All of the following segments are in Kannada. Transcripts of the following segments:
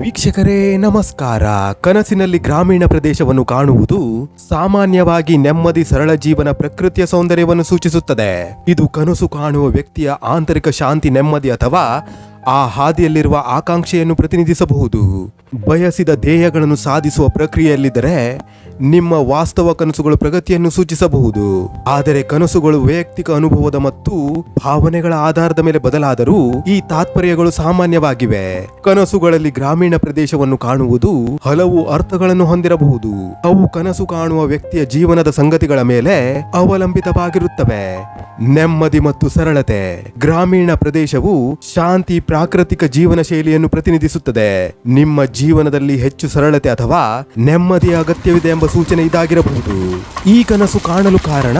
ವೀಕ್ಷಕರೇ, ನಮಸ್ಕಾರ. ಕನಸಿನಲ್ಲಿ ಗ್ರಾಮೀಣ ಪ್ರದೇಶವನ್ನು ಕಾಣುವುದು ಸಾಮಾನ್ಯವಾಗಿ ನೆಮ್ಮದಿ, ಸರಳ ಜೀವನ ಪ್ರಕೃತಿಯ ಸೌಂದರ್ಯವನ್ನು ಸೂಚಿಸುತ್ತದೆ. ಇದು ಕನಸು ಕಾಣುವ ವ್ಯಕ್ತಿಯ ಆಂತರಿಕ ಶಾಂತಿ, ನೆಮ್ಮದಿ ಅಥವಾ ಆ ಹಾದಿಯಲ್ಲಿರುವ ಆಕಾಂಕ್ಷೆಯನ್ನು ಪ್ರತಿನಿಧಿಸಬಹುದು. ಬಯಸಿದ ಧ್ಯೇಯಗಳನ್ನು ಸಾಧಿಸುವ ಪ್ರಕ್ರಿಯೆಯಲ್ಲಿದ್ದರೆ ನಿಮ್ಮ ವಾಸ್ತವ ಕನಸುಗಳು ಪ್ರಗತಿಯನ್ನು ಸೂಚಿಸಬಹುದು. ಆದರೆ ಕನಸುಗಳು ವೈಯಕ್ತಿಕ ಅನುಭವದ ಮತ್ತು ಭಾವನೆಗಳ ಆಧಾರದ ಮೇಲೆ ಬದಲಾದರೂ ಈ ತಾತ್ಪರ್ಯಗಳು ಸಾಮಾನ್ಯವಾಗಿವೆ. ಕನಸುಗಳಲ್ಲಿ ಗ್ರಾಮೀಣ ಪ್ರದೇಶವನ್ನು ಕಾಣುವುದು ಹಲವು ಅರ್ಥಗಳನ್ನು ಹೊಂದಿರಬಹುದು. ಅವು ಕನಸು ಕಾಣುವ ವ್ಯಕ್ತಿಯ ಜೀವನದ ಸಂಗತಿಗಳ ಮೇಲೆ ಅವಲಂಬಿತವಾಗಿರುತ್ತವೆ. ನೆಮ್ಮದಿ ಮತ್ತು ಸರಳತೆ. ಗ್ರಾಮೀಣ ಪ್ರದೇಶವು ಶಾಂತಿ, ಪ್ರಾಕೃತಿಕ ಜೀವನ ಶೈಲಿಯನ್ನು ಪ್ರತಿನಿಧಿಸುತ್ತದೆ. ನಿಮ್ಮ ಜೀವನದಲ್ಲಿ ಹೆಚ್ಚು ಸರಳತೆ ಅಥವಾ ನೆಮ್ಮದಿಯ ಅಗತ್ಯವಿದೆ ಎಂಬ ಸೂಚನೆ ಇದಾಗಿರಬಹುದು. ಈ ಕನಸು ಕಾಣಲು ಕಾರಣ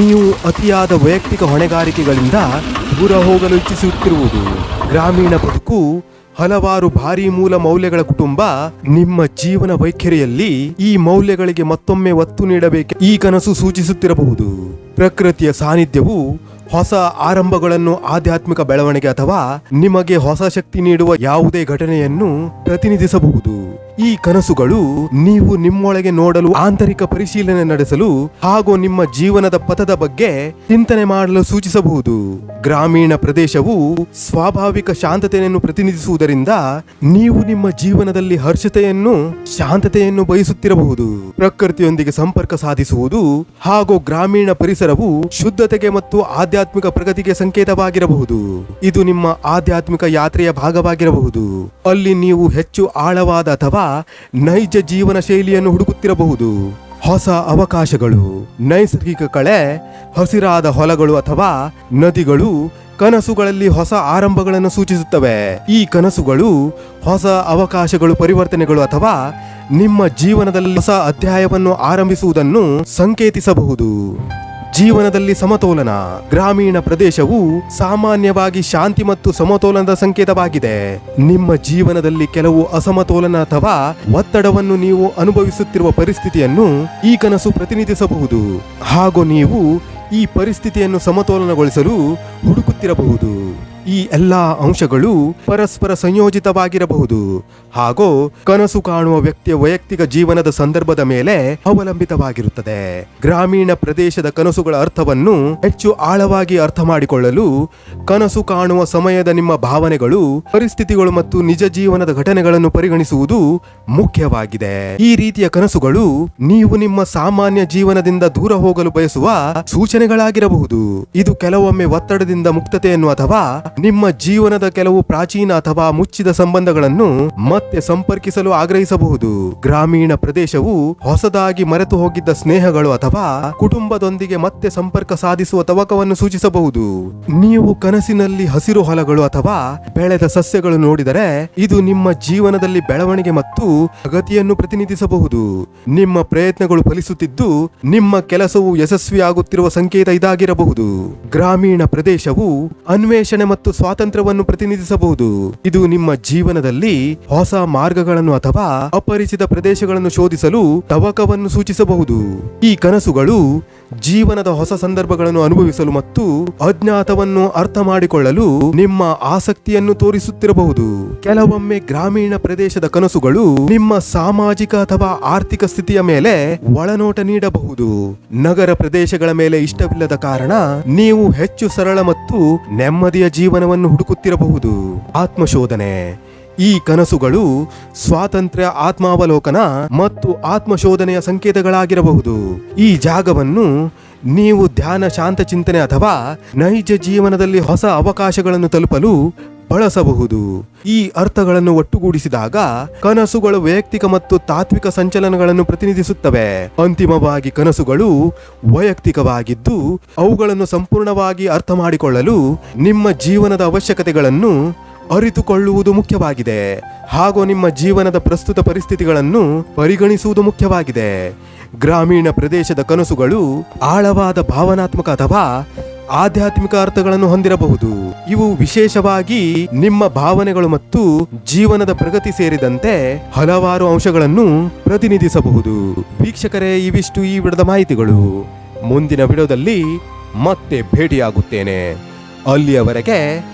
ನೀವು ಅತಿಯಾದ ವೈಯಕ್ತಿಕ ಹೊಣೆಗಾರಿಕೆಗಳಿಂದ ದೂರ ಹೋಗಲು ಇಚ್ಛಿಸುತ್ತಿರುವುದು. ಗ್ರಾಮೀಣ ಬದುಕು, ಹಲವಾರು ಭಾರಿ ಮೂಲ ಮೌಲ್ಯಗಳ ಕುಟುಂಬ, ನಿಮ್ಮ ಜೀವನ ವೈಖರಿಯಲ್ಲಿ ಈ ಮೌಲ್ಯಗಳಿಗೆ ಮತ್ತೊಮ್ಮೆ ಒತ್ತು ನೀಡಬೇಕು ಈ ಕನಸು ಸೂಚಿಸುತ್ತಿರಬಹುದು. ಪ್ರಕೃತಿಯ ಸಾನ್ನಿಧ್ಯವು ಹೊಸ ಆರಂಭಗಳನ್ನು ಆಧ್ಯಾತ್ಮಿಕ ಬೆಳವಣಿಗೆ ಅಥವಾ ನಿಮಗೆ ಹೊಸ ಶಕ್ತಿ ನೀಡುವ ಯಾವುದೇ ಘಟನೆಯನ್ನು ಪ್ರತಿನಿಧಿಸಬಹುದು. ಈ ಕನಸುಗಳು ನೀವು ನಿಮ್ಮೊಳಗೆ ನೋಡಲು ಆಂತರಿಕ ಪರಿಶೀಲನೆ ನಡೆಸಲು ಹಾಗೂ ನಿಮ್ಮ ಜೀವನದ ಪಥದ ಬಗ್ಗೆ ಚಿಂತನೆ ಮಾಡಲು ಸೂಚಿಸಬಹುದು. ಗ್ರಾಮೀಣ ಪ್ರದೇಶವು ಸ್ವಾಭಾವಿಕ ಶಾಂತತೆಯನ್ನು ಪ್ರತಿನಿಧಿಸುವುದರಿಂದ ನೀವು ನಿಮ್ಮ ಜೀವನದಲ್ಲಿ ಹರ್ಷತೆಯನ್ನು, ಶಾಂತತೆಯನ್ನು ಬಯಸುತ್ತಿರಬಹುದು. ಪ್ರಕೃತಿಯೊಂದಿಗೆ ಸಂಪರ್ಕ ಸಾಧಿಸುವುದು ಹಾಗೂ ಗ್ರಾಮೀಣ ಪರಿಸರವು ಶುದ್ಧತೆಗೆ ಮತ್ತು ಆಧ್ಯಾತ್ಮಿಕ ಪ್ರಗತಿಗೆ ಸಂಕೇತವಾಗಿರಬಹುದು. ಇದು ನಿಮ್ಮ ಆಧ್ಯಾತ್ಮಿಕ ಯಾತ್ರೆಯ ಭಾಗವಾಗಿರಬಹುದು. ಅಲ್ಲಿ ನೀವು ಹೆಚ್ಚು ಆಳವಾದ ಅಥವಾ ನೈಜ ಜೀವನ ಶೈಲಿಯನ್ನು ಹುಡುಕುತ್ತಿರಬಹುದು. ಹೊಸ ಅವಕಾಶಗಳು, ನೈಸರ್ಗಿಕ ಕಳೆ, ಹಸಿರಾದ ಹೊಲಗಳು ಅಥವಾ ನದಿಗಳು ಕನಸುಗಳಲ್ಲಿ ಹೊಸ ಆರಂಭಗಳನ್ನು ಸೂಚಿಸುತ್ತವೆ. ಈ ಕನಸುಗಳು ಹೊಸ ಅವಕಾಶಗಳು, ಪರಿವರ್ತನೆಗಳು ಅಥವಾ ನಿಮ್ಮ ಜೀವನದಲ್ಲಿ ಹೊಸ ಅಧ್ಯಾಯವನ್ನು ಆರಂಭಿಸುವುದನ್ನು ಸಂಕೇತಿಸಬಹುದು. ಜೀವನದಲ್ಲಿ ಸಮತೋಲನ. ಗ್ರಾಮೀಣ ಪ್ರದೇಶವು ಸಾಮಾನ್ಯವಾಗಿ ಶಾಂತಿ ಮತ್ತು ಸಮತೋಲನದ ಸಂಕೇತವಾಗಿದೆ. ನಿಮ್ಮ ಜೀವನದಲ್ಲಿ ಕೆಲವು ಅಸಮತೋಲನ ಅಥವಾ ಒತ್ತಡವನ್ನು ನೀವು ಅನುಭವಿಸುತ್ತಿರುವ ಪರಿಸ್ಥಿತಿಯನ್ನು ಈ ಕನಸು ಪ್ರತಿನಿಧಿಸಬಹುದು. ಹಾಗೂ ನೀವು ಈ ಪರಿಸ್ಥಿತಿಯನ್ನು ಸಮತೋಲನಗೊಳಿಸಲು ಹುಡುಕುತ್ತಿರಬಹುದು. ಈ ಎಲ್ಲ ಅಂಶಗಳು ಪರಸ್ಪರ ಸಂಯೋಜಿತವಾಗಿರಬಹುದು. ಹಾಗೂ ಕನಸು ಕಾಣುವ ವ್ಯಕ್ತಿಯ ವೈಯಕ್ತಿಕ ಜೀವನದ ಸಂದರ್ಭದ ಮೇಲೆ ಅವಲಂಬಿತವಾಗಿರುತ್ತದೆ. ಗ್ರಾಮೀಣ ಪ್ರದೇಶದ ಕನಸುಗಳ ಅರ್ಥವನ್ನು ಹೆಚ್ಚು ಆಳವಾಗಿ ಅರ್ಥ ಮಾಡಿಕೊಳ್ಳಲು ಕನಸು ಕಾಣುವ ಸಮಯದ ನಿಮ್ಮ ಭಾವನೆಗಳು, ಪರಿಸ್ಥಿತಿಗಳು ಮತ್ತು ನಿಜ ಜೀವನದ ಘಟನೆಗಳನ್ನು ಪರಿಗಣಿಸುವುದು ಮುಖ್ಯವಾಗಿದೆ. ಈ ರೀತಿಯ ಕನಸುಗಳು ನೀವು ನಿಮ್ಮ ಸಾಮಾನ್ಯ ಜೀವನದಿಂದ ದೂರ ಹೋಗಲು ಬಯಸುವ ಸೂಚನೆಗಳಾಗಿರಬಹುದು. ಇದು ಕೆಲವೊಮ್ಮೆ ಒತ್ತಡದಿಂದ ಮುಕ್ತತೆಯನ್ನು ಅಥವಾ ನಿಮ್ಮ ಜೀವನದ ಕೆಲವು ಪ್ರಾಚೀನ ಅಥವಾ ಮುಚ್ಚಿದ ಸಂಬಂಧಗಳನ್ನು ಮತ್ತೆ ಸಂಪರ್ಕಿಸಲು ಆಗ್ರಹಿಸಬಹುದು. ಗ್ರಾಮೀಣ ಪ್ರದೇಶವು ಹೊಸದಾಗಿ ಮರೆತು ಹೋಗಿದ್ದ ಸ್ನೇಹಗಳು ಅಥವಾ ಕುಟುಂಬದೊಂದಿಗೆ ಮತ್ತೆ ಸಂಪರ್ಕ ಸಾಧಿಸುವ ತವಕವನ್ನು ಸೂಚಿಸಬಹುದು. ನೀವು ಕನಸಿನಲ್ಲಿ ಹಸಿರು ಹೊಲಗಳು ಅಥವಾ ಬೆಳೆದ ಸಸ್ಯಗಳು ನೋಡಿದರೆ ಇದು ನಿಮ್ಮ ಜೀವನದಲ್ಲಿ ಬೆಳವಣಿಗೆ ಮತ್ತು ಪ್ರಗತಿಯನ್ನು ಪ್ರತಿನಿಧಿಸಬಹುದು. ನಿಮ್ಮ ಪ್ರಯತ್ನಗಳು ಫಲಿಸುತ್ತಿದ್ದು ನಿಮ್ಮ ಕೆಲಸವು ಯಶಸ್ವಿಯಾಗುತ್ತಿರುವ ಸಂಕೇತ ಇದಾಗಿರಬಹುದು. ಗ್ರಾಮೀಣ ಪ್ರದೇಶವು ಅನ್ವೇಷಣೆ ಮತ್ತು ಸ್ವಾತಂತ್ರ್ಯವನ್ನು ಪ್ರತಿನಿಧಿಸಬಹುದು. ಇದು ನಿಮ್ಮ ಜೀವನದಲ್ಲಿ ಹೊಸ ಮಾರ್ಗಗಳನ್ನು ಅಥವಾ ಅಪರಿಚಿತ ಪ್ರದೇಶಗಳನ್ನು ಶೋಧಿಸಲು ತವಕವನ್ನು ಸೂಚಿಸಬಹುದು. ಈ ಕನಸುಗಳು ಜೀವನದ ಹೊಸ ಸಂದರ್ಭಗಳನ್ನು ಅನುಭವಿಸಲು ಮತ್ತು ಅಜ್ಞಾತವನ್ನು ಅರ್ಥ ಮಾಡಿಕೊಳ್ಳಲು ನಿಮ್ಮ ಆಸಕ್ತಿಯನ್ನು ತೋರಿಸುತ್ತಿರಬಹುದು. ಕೆಲವೊಮ್ಮೆ ಗ್ರಾಮೀಣ ಪ್ರದೇಶದ ಕನಸುಗಳು ನಿಮ್ಮ ಸಾಮಾಜಿಕ ಅಥವಾ ಆರ್ಥಿಕ ಸ್ಥಿತಿಯ ಮೇಲೆ ಒಳನೋಟ ನೀಡಬಹುದು. ನಗರ ಪ್ರದೇಶಗಳ ಮೇಲೆ ಇಷ್ಟವಿಲ್ಲದ ಕಾರಣ ನೀವು ಹೆಚ್ಚು ಸರಳ ಮತ್ತು ನೆಮ್ಮದಿಯ ಜೀವನವನ್ನು ಹುಡುಕುತ್ತಿರಬಹುದು. ಆತ್ಮಶೋಧನೆ. ಈ ಕನಸುಗಳು ಸ್ವಾತಂತ್ರ್ಯ ಆತ್ಮಾವಲೋಕನ ಮತ್ತು ಆತ್ಮಶೋಧನೆಯ ಸಂಕೇತಗಳಾಗಿರಬಹುದು. ಈ ಜಾಗವನ್ನು ನೀವು ಧ್ಯಾನ, ಶಾಂತ ಚಿಂತನೆ ಅಥವಾ ನೈಜ ಜೀವನದಲ್ಲಿ ಹೊಸ ಅವಕಾಶಗಳನ್ನು ತಲುಪಲು ಬಳಸಬಹುದು. ಈ ಅರ್ಥಗಳನ್ನು ಒಟ್ಟುಗೂಡಿಸಿದಾಗ ಕನಸುಗಳು ವೈಯಕ್ತಿಕ ಮತ್ತು ತಾತ್ವಿಕ ಸಂಚಲನಗಳನ್ನು ಪ್ರತಿನಿಧಿಸುತ್ತವೆ. ಅಂತಿಮವಾಗಿ ಕನಸುಗಳು ವೈಯಕ್ತಿಕವಾಗಿದ್ದು ಅವುಗಳನ್ನು ಸಂಪೂರ್ಣವಾಗಿ ಅರ್ಥ ಮಾಡಿಕೊಳ್ಳಲು ನಿಮ್ಮ ಜೀವನದ ಅವಶ್ಯಕತೆಗಳನ್ನು ಅರಿತುಕೊಳ್ಳುವುದು ಮುಖ್ಯವಾಗಿದೆ ಹಾಗೂ ನಿಮ್ಮ ಜೀವನದ ಪ್ರಸ್ತುತ ಪರಿಸ್ಥಿತಿಗಳನ್ನು ಪರಿಗಣಿಸುವುದು ಮುಖ್ಯವಾಗಿದೆ. ಗ್ರಾಮೀಣ ಪ್ರದೇಶದ ಕನಸುಗಳು ಆಳವಾದ ಭಾವನಾತ್ಮಕ ಅಥವಾ ಆಧ್ಯಾತ್ಮಿಕ ಅರ್ಥಗಳನ್ನು ಹೊಂದಿರಬಹುದು. ಇವು ವಿಶೇಷವಾಗಿ ನಿಮ್ಮ ಭಾವನೆಗಳು ಮತ್ತು ಜೀವನದ ಪ್ರಗತಿ ಸೇರಿದಂತೆ ಹಲವಾರು ಅಂಶಗಳನ್ನು ಪ್ರತಿನಿಧಿಸಬಹುದು. ವೀಕ್ಷಕರೇ, ಇವಿಷ್ಟು ಈ ವಿಡದ ಮಾಹಿತಿಗಳು. ಮುಂದಿನ ವಿಡಿಯೋದಲ್ಲಿ ಮತ್ತೆ ಭೇಟಿಯಾಗುತ್ತೇನೆ. ಅಲ್ಲಿಯವರೆಗೆ